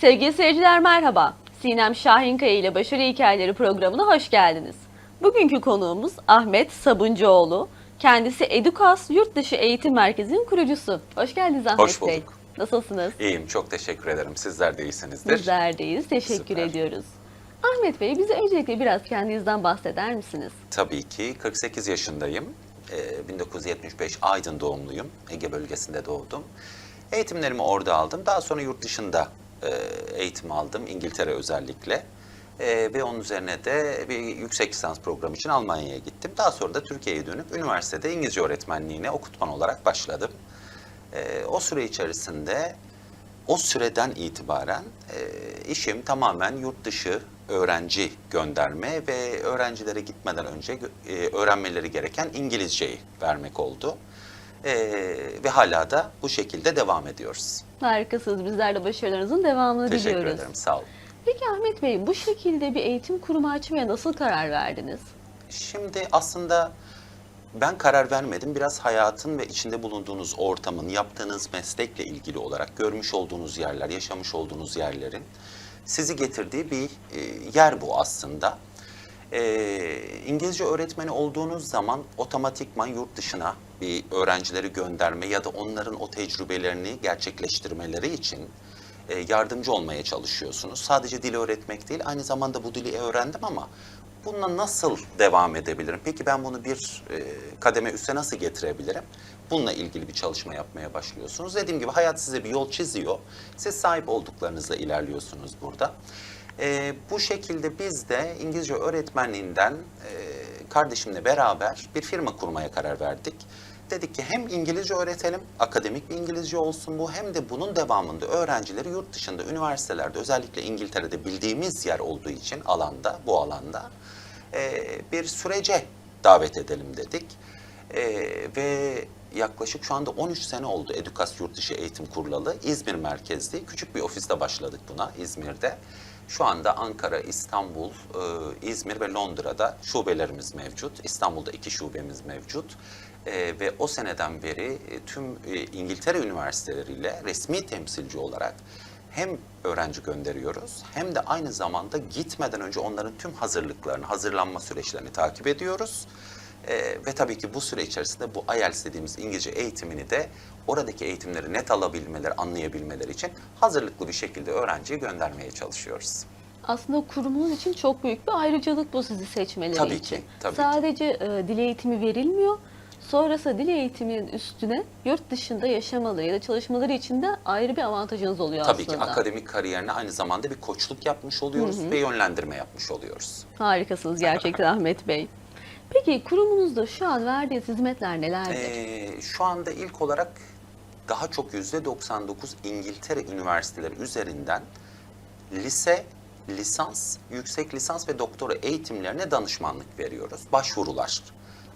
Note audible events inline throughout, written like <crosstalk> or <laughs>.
Sevgili seyirciler merhaba. Sinem Şahinkaya ile Başarı Hikayeleri programına hoş geldiniz. Bugünkü konuğumuz Ahmet Sabuncuoğlu. Kendisi Edukas Yurtdışı Eğitim Merkezi'nin kurucusu. Hoş geldiniz Ahmet Hoş Bey. bulduk. Nasılsınız? İyiyim, çok teşekkür ederim. Sizler de iyisinizdir. Bizler deyiz. Teşekkür Süper. ediyoruz. Ahmet Bey bize öncelikle biraz kendinizden bahseder misiniz? Tabii ki 48 yaşındayım. Ee, 1975 Aydın doğumluyum. Ege bölgesinde doğdum. Eğitimlerimi orada aldım. Daha sonra yurt dışında e, eğitim aldım. İngiltere özellikle. E, ve onun üzerine de bir yüksek lisans programı için Almanya'ya gittim. Daha sonra da Türkiye'ye dönüp üniversitede İngilizce öğretmenliğine okutman olarak başladım. E, o süre içerisinde o süreden itibaren e, işim tamamen yurt dışı öğrenci gönderme ve öğrencilere gitmeden önce e, öğrenmeleri gereken İngilizceyi vermek oldu. E, ve hala da bu şekilde devam ediyoruz. Harikasınız. Bizler de başarılarınızın devamını Teşekkür diliyoruz. ederim, sağ olun. Peki Ahmet Bey bu şekilde bir eğitim kurumu açmaya nasıl karar verdiniz? Şimdi aslında ben karar vermedim. Biraz hayatın ve içinde bulunduğunuz ortamın, yaptığınız meslekle ilgili olarak görmüş olduğunuz yerler, yaşamış olduğunuz yerlerin sizi getirdiği bir e, yer bu aslında. E, İngilizce öğretmeni olduğunuz zaman otomatikman yurt dışına bir öğrencileri gönderme ya da onların o tecrübelerini gerçekleştirmeleri için e, yardımcı olmaya çalışıyorsunuz. Sadece dili öğretmek değil, aynı zamanda bu dili öğrendim ama bununla nasıl devam edebilirim? Peki ben bunu bir e, kademe üste nasıl getirebilirim? Bununla ilgili bir çalışma yapmaya başlıyorsunuz. Dediğim gibi hayat size bir yol çiziyor. Siz sahip olduklarınızla ilerliyorsunuz burada. E, bu şekilde biz de İngilizce öğretmenliğinden e, kardeşimle beraber bir firma kurmaya karar verdik. Dedik ki hem İngilizce öğretelim, akademik bir İngilizce olsun bu, hem de bunun devamında öğrencileri yurt dışında, üniversitelerde, özellikle İngiltere'de bildiğimiz yer olduğu için alanda, bu alanda e, bir sürece davet edelim dedik. E, ve yaklaşık şu anda 13 sene oldu Edukas Yurtdışı Eğitim Kurulalı. İzmir merkezli, küçük bir ofiste başladık buna İzmir'de. Şu anda Ankara, İstanbul, e, İzmir ve Londra'da şubelerimiz mevcut. İstanbul'da iki şubemiz mevcut. E, ve o seneden beri e, tüm e, İngiltere üniversiteleriyle resmi temsilci olarak hem öğrenci gönderiyoruz hem de aynı zamanda gitmeden önce onların tüm hazırlıklarını, hazırlanma süreçlerini takip ediyoruz. Ee, ve tabii ki bu süre içerisinde bu IELTS dediğimiz İngilizce eğitimini de oradaki eğitimleri net alabilmeleri, anlayabilmeleri için hazırlıklı bir şekilde öğrenciye göndermeye çalışıyoruz. Aslında kurumunuz için çok büyük bir ayrıcalık bu sizi seçmeleri Tabii için. ki, tabii ki. Sadece e, dil eğitimi verilmiyor. Sonrasında dil eğitiminin üstüne yurt dışında yaşamaları ya da çalışmaları için de ayrı bir avantajınız oluyor Tabii aslında. ki akademik kariyerine aynı zamanda bir koçluk yapmış oluyoruz ve yönlendirme yapmış oluyoruz. Harikasınız gerçekten Ahmet Bey. Peki kurumunuzda şu an verdiğiniz hizmetler nelerdir? Ee, şu anda ilk olarak daha çok yüzde 99 İngiltere üniversiteleri üzerinden lise, lisans, yüksek lisans ve doktora eğitimlerine danışmanlık veriyoruz. Başvurular.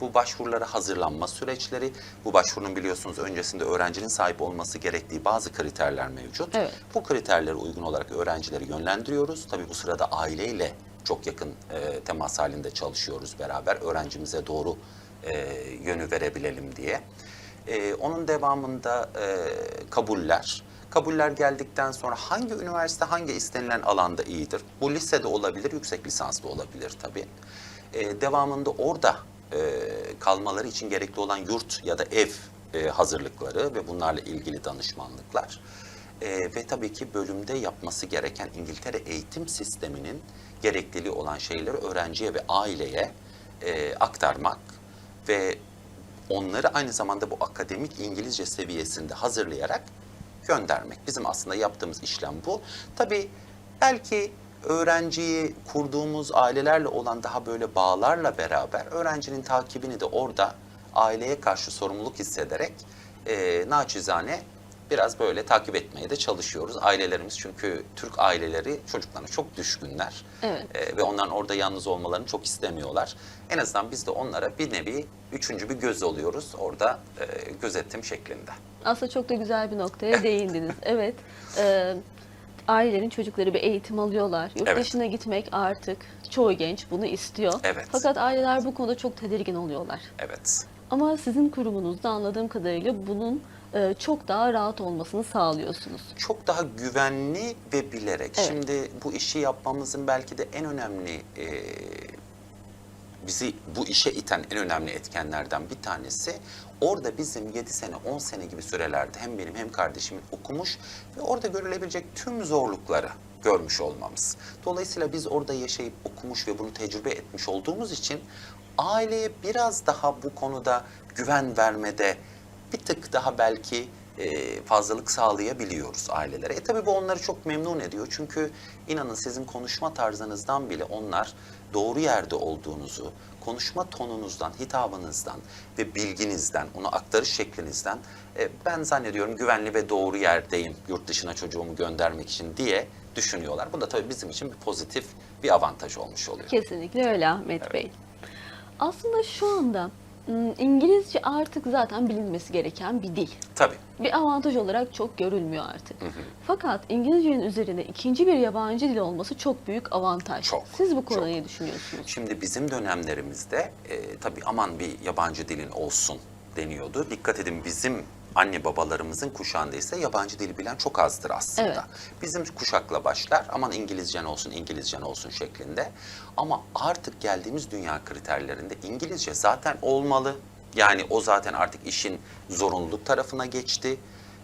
Bu başvurulara hazırlanma süreçleri, bu başvurunun biliyorsunuz öncesinde öğrencinin sahip olması gerektiği bazı kriterler mevcut. Evet. Bu kriterlere uygun olarak öğrencileri yönlendiriyoruz. Tabii bu sırada aileyle çok yakın e, temas halinde çalışıyoruz beraber. Öğrencimize doğru e, yönü verebilelim diye. E, onun devamında e, kabuller. Kabuller geldikten sonra hangi üniversite hangi istenilen alanda iyidir? Bu lisede olabilir, yüksek lisans da olabilir tabii. E, devamında orada e, kalmaları için gerekli olan yurt ya da ev e, hazırlıkları ve bunlarla ilgili danışmanlıklar. E, ve tabii ki bölümde yapması gereken İngiltere eğitim sisteminin gerekliliği olan şeyleri öğrenciye ve aileye e, aktarmak ve onları aynı zamanda bu akademik İngilizce seviyesinde hazırlayarak göndermek. Bizim aslında yaptığımız işlem bu. Tabii belki öğrenciyi kurduğumuz ailelerle olan daha böyle bağlarla beraber öğrencinin takibini de orada aileye karşı sorumluluk hissederek e, naçizane biraz böyle takip etmeye de çalışıyoruz. Ailelerimiz çünkü Türk aileleri çocuklarına çok düşkünler. Evet. E, ve onların orada yalnız olmalarını çok istemiyorlar. En azından biz de onlara bir nevi üçüncü bir göz oluyoruz orada e, gözetim şeklinde. Aslında çok da güzel bir noktaya <laughs> değindiniz. Evet. e, ailelerin çocukları bir eğitim alıyorlar. Yurt Evet. dışına gitmek artık çoğu genç bunu istiyor. Evet. Fakat aileler bu konuda çok tedirgin oluyorlar. Evet. Ama sizin kurumunuzda anladığım kadarıyla bunun e, çok daha rahat olmasını sağlıyorsunuz. çok daha güvenli ve bilerek. Evet. Şimdi bu işi yapmamızın belki de en önemli e, bizi bu işe iten en önemli etkenlerden bir tanesi orada bizim 7 sene 10 sene gibi sürelerde hem benim hem kardeşimin okumuş ve orada görülebilecek tüm zorlukları görmüş olmamız. Dolayısıyla biz orada yaşayıp okumuş ve bunu tecrübe etmiş olduğumuz için aileye biraz daha bu konuda güven vermede bir tık daha belki e, fazlalık sağlayabiliyoruz ailelere. E tabii bu onları çok memnun ediyor. Çünkü inanın sizin konuşma tarzınızdan bile onlar doğru yerde olduğunuzu, konuşma tonunuzdan, hitabınızdan ve bilginizden, onu aktarış şeklinizden e, ben zannediyorum güvenli ve doğru yerdeyim yurt dışına çocuğumu göndermek için diye düşünüyorlar. Bu da tabii bizim için bir pozitif bir avantaj olmuş oluyor. Kesinlikle öyle Ahmet Bey. Aslında şu anda İngilizce artık zaten bilinmesi gereken bir dil. Tabii. Bir avantaj olarak çok görülmüyor artık. Fakat İngilizcenin üzerine ikinci bir yabancı dil olması çok büyük avantaj. Çok, Siz bu konuda çok. düşünüyorsunuz? Şimdi bizim dönemlerimizde e, tabii aman bir yabancı dilin olsun deniyordu. Dikkat edin bizim anne babalarımızın kuşağında ise yabancı dili bilen çok azdır aslında. Evet. Bizim kuşakla başlar aman İngilizcen olsun İngilizcen olsun şeklinde. Ama artık geldiğimiz dünya kriterlerinde İngilizce zaten olmalı. Yani o zaten artık işin zorunluluk tarafına geçti.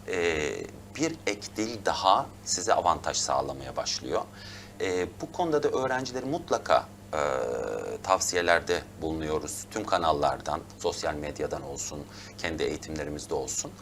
Ee, bir ek dil daha size avantaj sağlamaya başlıyor. Ee, bu konuda da öğrencileri mutlaka e, tavsiyelerde bulunuyoruz. Tüm kanallardan, sosyal medyadan olsun, kendi eğitimlerimizde olsun.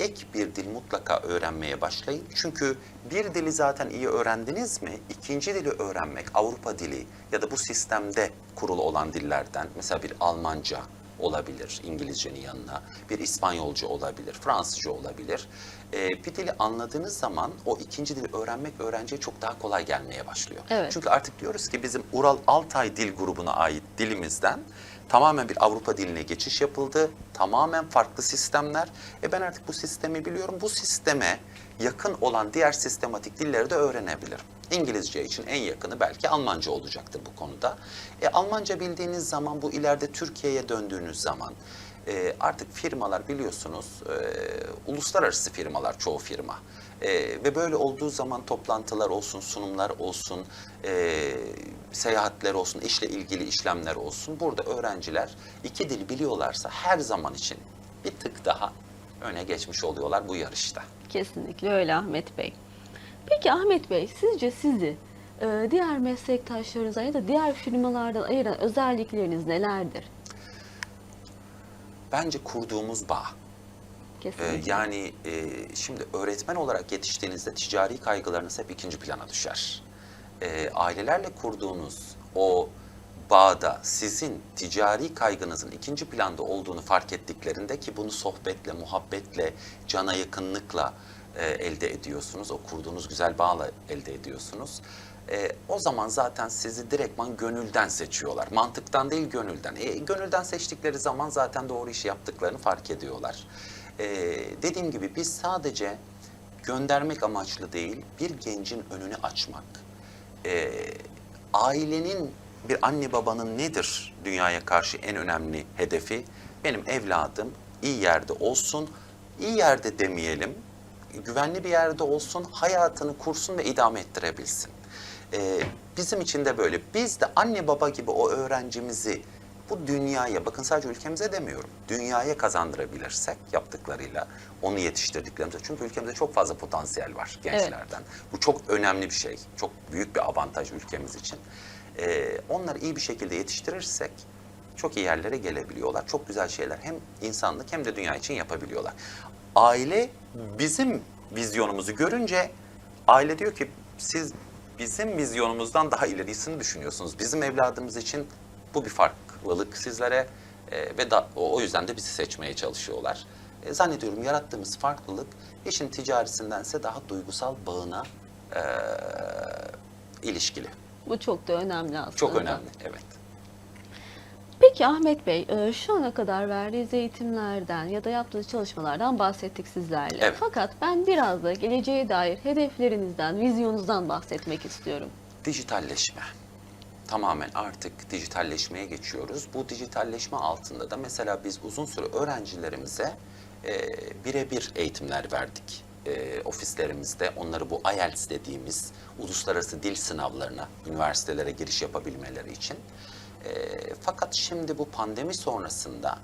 Ek bir dil mutlaka öğrenmeye başlayın. Çünkü bir dili zaten iyi öğrendiniz mi? İkinci dili öğrenmek, Avrupa dili ya da bu sistemde kurulu olan dillerden, mesela bir Almanca olabilir İngilizcenin yanına, bir İspanyolca olabilir, Fransızca olabilir. Ee, bir dili anladığınız zaman o ikinci dili öğrenmek öğrenciye çok daha kolay gelmeye başlıyor. Evet. Çünkü artık diyoruz ki bizim Ural Altay dil grubuna ait dilimizden tamamen bir Avrupa diline geçiş yapıldı. Tamamen farklı sistemler. E ben artık bu sistemi biliyorum. Bu sisteme yakın olan diğer sistematik dilleri de öğrenebilirim. İngilizce için en yakını belki Almanca olacaktır bu konuda. E, Almanca bildiğiniz zaman bu ileride Türkiye'ye döndüğünüz zaman e, artık firmalar biliyorsunuz e, uluslararası firmalar çoğu firma. E, ve böyle olduğu zaman toplantılar olsun, sunumlar olsun, e, seyahatler olsun, işle ilgili işlemler olsun. Burada öğrenciler iki dil biliyorlarsa her zaman için bir tık daha öne geçmiş oluyorlar bu yarışta. Kesinlikle öyle Ahmet Bey. Peki Ahmet Bey sizce sizi e, diğer meslektaşlarınızdan ya da diğer firmalardan ayıran özellikleriniz nelerdir? Bence kurduğumuz bağ. Ee, Kesinlikle. yani e, şimdi öğretmen olarak yetiştiğinizde ticari kaygılarınız hep ikinci plana düşer. Ee, ailelerle kurduğunuz o bağda sizin ticari kaygınızın ikinci planda olduğunu fark ettiklerinde ki bunu sohbetle, muhabbetle, cana yakınlıkla e, elde ediyorsunuz. O kurduğunuz güzel bağla elde ediyorsunuz. E, o zaman zaten sizi direktman gönülden seçiyorlar. Mantıktan değil gönülden. E, gönülden seçtikleri zaman zaten doğru işi yaptıklarını fark ediyorlar. E, dediğim gibi biz sadece göndermek amaçlı değil, bir gencin önünü açmak. E, ailenin, bir anne babanın nedir dünyaya karşı en önemli hedefi? Benim evladım iyi yerde olsun, iyi yerde demeyelim, güvenli bir yerde olsun, hayatını kursun ve idame ettirebilsin. Ee, bizim için de böyle. Biz de anne baba gibi o öğrencimizi bu dünyaya, bakın sadece ülkemize demiyorum, dünyaya kazandırabilirsek yaptıklarıyla, onu yetiştirdiklerimize. Çünkü ülkemizde çok fazla potansiyel var gençlerden. Bu çok önemli bir şey, çok büyük bir avantaj ülkemiz için. Ee, onları iyi bir şekilde yetiştirirsek çok iyi yerlere gelebiliyorlar. Çok güzel şeyler hem insanlık hem de dünya için yapabiliyorlar. Aile bizim vizyonumuzu görünce aile diyor ki siz bizim vizyonumuzdan daha ilerisini düşünüyorsunuz. Bizim evladımız için bu bir farklılık sizlere e, ve da, o, o yüzden de bizi seçmeye çalışıyorlar. E, zannediyorum yarattığımız farklılık işin ticarisindense daha duygusal bağına e, ilişkili. Bu çok da önemli aslında. Çok önemli, evet. Peki Ahmet Bey, e, şu ana kadar verdiğiniz eğitimlerden ya da yaptığınız çalışmalardan bahsettik sizlerle. Evet. Fakat ben biraz da geleceğe dair hedeflerinizden, vizyonunuzdan bahsetmek istiyorum. Dijitalleşme. Tamamen artık dijitalleşmeye geçiyoruz. Bu dijitalleşme altında da mesela biz uzun süre öğrencilerimize e, birebir eğitimler verdik e, ofislerimizde. Onları bu IELTS dediğimiz uluslararası dil sınavlarına, üniversitelere giriş yapabilmeleri için. E, fakat şimdi bu pandemi sonrasında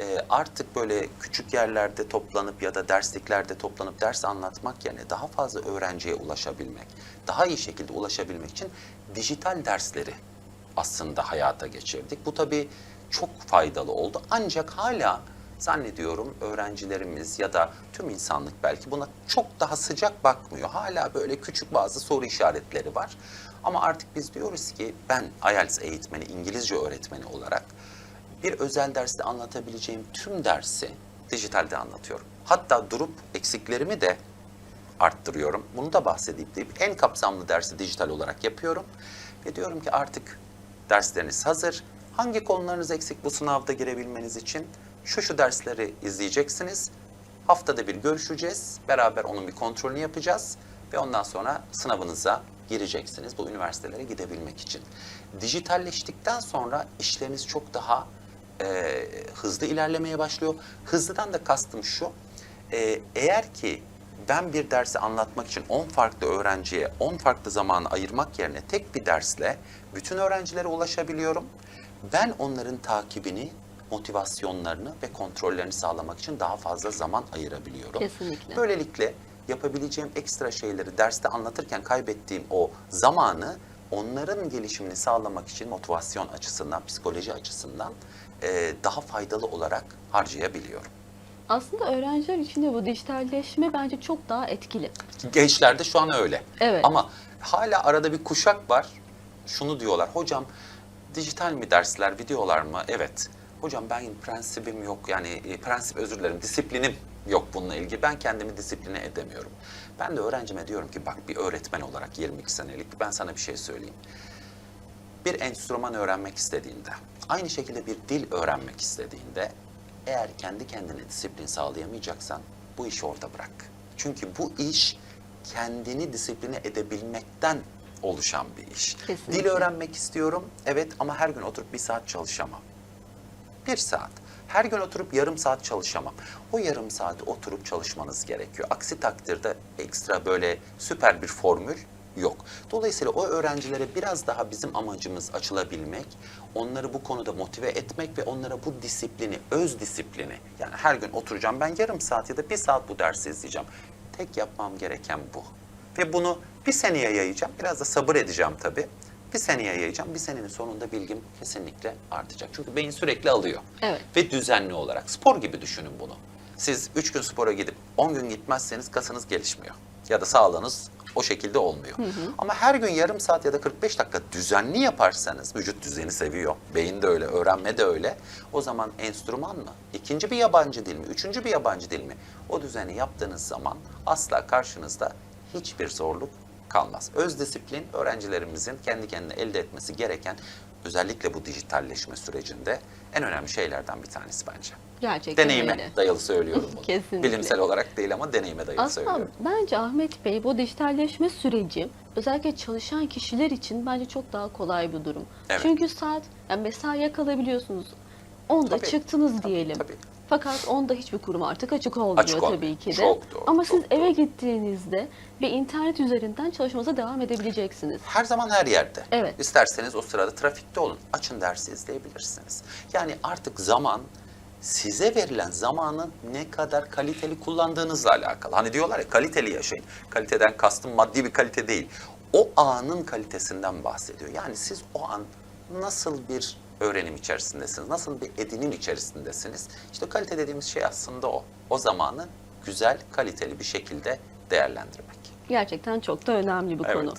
e, artık böyle küçük yerlerde toplanıp ya da dersliklerde toplanıp ders anlatmak yerine daha fazla öğrenciye ulaşabilmek, daha iyi şekilde ulaşabilmek için dijital dersleri aslında hayata geçirdik. Bu tabii çok faydalı oldu. Ancak hala zannediyorum öğrencilerimiz ya da tüm insanlık belki buna çok daha sıcak bakmıyor. Hala böyle küçük bazı soru işaretleri var. Ama artık biz diyoruz ki ben IELTS eğitmeni, İngilizce öğretmeni olarak bir özel derste anlatabileceğim tüm dersi dijitalde anlatıyorum. Hatta durup eksiklerimi de arttırıyorum. Bunu da bahsedeyim deyip en kapsamlı dersi dijital olarak yapıyorum. Ve diyorum ki artık dersleriniz hazır. Hangi konularınız eksik bu sınavda girebilmeniz için? Şu şu dersleri izleyeceksiniz. Haftada bir görüşeceğiz. Beraber onun bir kontrolünü yapacağız. Ve ondan sonra sınavınıza gireceksiniz bu üniversitelere gidebilmek için. Dijitalleştikten sonra işleriniz çok daha e, hızlı ilerlemeye başlıyor. Hızlıdan da kastım şu. e, eğer ki ben bir dersi anlatmak için 10 farklı öğrenciye 10 farklı zamanı ayırmak yerine tek bir dersle bütün öğrencilere ulaşabiliyorum. Ben onların takibini, motivasyonlarını ve kontrollerini sağlamak için daha fazla zaman ayırabiliyorum. Kesinlikle. Böylelikle yapabileceğim ekstra şeyleri derste anlatırken kaybettiğim o zamanı onların gelişimini sağlamak için motivasyon açısından, psikoloji açısından eee, daha faydalı olarak harcayabiliyorum. Aslında öğrenciler için de bu dijitalleşme bence çok daha etkili. Gençlerde şu an öyle. Evet. Ama hala arada bir kuşak var. Şunu diyorlar. Hocam dijital mi dersler, videolar mı? Evet. Hocam ben prensibim yok. Yani e, prensip özür dilerim. Disiplinim yok bununla ilgili. Ben kendimi disipline edemiyorum. Ben de öğrencime diyorum ki bak bir öğretmen olarak 22 senelik ben sana bir şey söyleyeyim. Bir enstrüman öğrenmek istediğinde, aynı şekilde bir dil öğrenmek istediğinde eğer kendi kendine disiplin sağlayamayacaksan bu işi orada bırak. Çünkü bu iş kendini disipline edebilmekten oluşan bir iş. Kesinlikle. Dil öğrenmek istiyorum, evet ama her gün oturup bir saat çalışamam. Bir saat. Her gün oturup yarım saat çalışamam. O yarım saati oturup çalışmanız gerekiyor. Aksi takdirde ekstra böyle süper bir formül yok. Dolayısıyla o öğrencilere biraz daha bizim amacımız açılabilmek, onları bu konuda motive etmek ve onlara bu disiplini, öz disiplini, yani her gün oturacağım ben yarım saat ya da bir saat bu dersi izleyeceğim. Tek yapmam gereken bu. Ve bunu bir seneye yayacağım. Biraz da sabır edeceğim tabii. Bir seneye yayacağım. Bir senenin sonunda bilgim kesinlikle artacak. Çünkü beyin sürekli alıyor. Evet. Ve düzenli olarak. Spor gibi düşünün bunu. Siz 3 gün spora gidip 10 gün gitmezseniz kasınız gelişmiyor. Ya da sağlığınız o şekilde olmuyor. Ama her gün yarım saat ya da 45 dakika düzenli yaparsanız, vücut düzeni seviyor, beyin de öyle, öğrenme de öyle. O zaman enstrüman mı? İkinci bir yabancı dil mi? Üçüncü bir yabancı dil mi? O düzeni yaptığınız zaman asla karşınızda hiçbir zorluk kalmaz. Öz disiplin öğrencilerimizin kendi kendine elde etmesi gereken özellikle bu dijitalleşme sürecinde en önemli şeylerden bir tanesi bence. Gerçekten Deneyime öyle. dayalı söylüyorum <laughs> bunu. Kesinlikle. Bilimsel olarak değil ama deneyime dayalı Aslında söylüyorum. bence Ahmet Bey bu dijitalleşme süreci özellikle çalışan kişiler için bence çok daha kolay bir durum. Evet. Çünkü saat yani mesaiye kalabiliyorsunuz. Onda Tabii, çıktınız tabii, diyelim. tabii. Fakat onda hiçbir kurum artık açık olmuyor Açık olmuyor. tabii ki de. Çok doğru, Ama çok siz eve doğru. gittiğinizde ve internet üzerinden çalışmanıza devam edebileceksiniz. Her zaman her yerde. Evet. İsterseniz o sırada trafikte olun. Açın dersi izleyebilirsiniz. Yani artık zaman size verilen zamanı ne kadar kaliteli kullandığınızla alakalı. Hani diyorlar ya kaliteli yaşayın. Kaliteden kastım maddi bir kalite değil. O anın kalitesinden bahsediyor. Yani siz o an nasıl bir öğrenim içerisindesiniz? Nasıl bir edinim içerisindesiniz? İşte kalite dediğimiz şey aslında o. O zamanı güzel, kaliteli bir şekilde değerlendirmek. Gerçekten çok da önemli bir Evet. konu.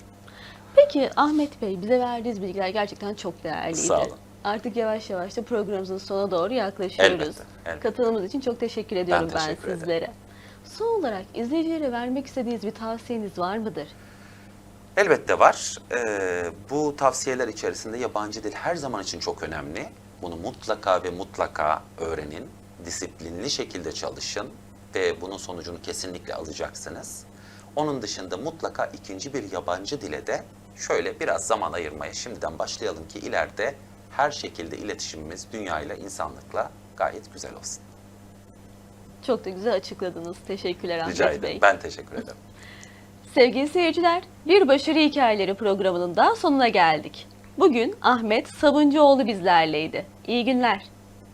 Peki Ahmet Bey bize verdiğiniz bilgiler gerçekten çok değerliydi. Sağ olun. Artık yavaş yavaş da programımızın sonuna doğru yaklaşıyoruz. Elbette, elbette. Katılımınız için çok teşekkür ediyorum ben, teşekkür ederim. sizlere. Son olarak izleyicilere vermek istediğiniz bir tavsiyeniz var mıdır? Elbette var. Ee, bu tavsiyeler içerisinde yabancı dil her zaman için çok önemli. Bunu mutlaka ve mutlaka öğrenin. Disiplinli şekilde çalışın ve bunun sonucunu kesinlikle alacaksınız. Onun dışında mutlaka ikinci bir yabancı dile de şöyle biraz zaman ayırmaya şimdiden başlayalım ki ileride her şekilde iletişimimiz dünyayla, insanlıkla gayet güzel olsun. Çok da güzel açıkladınız. Teşekkürler Ahmet Rica ederim. Bey. Ben teşekkür ederim. Sevgili seyirciler, Bir Başarı Hikayeleri programının da sonuna geldik. Bugün Ahmet Sabuncuoğlu bizlerleydi. İyi günler.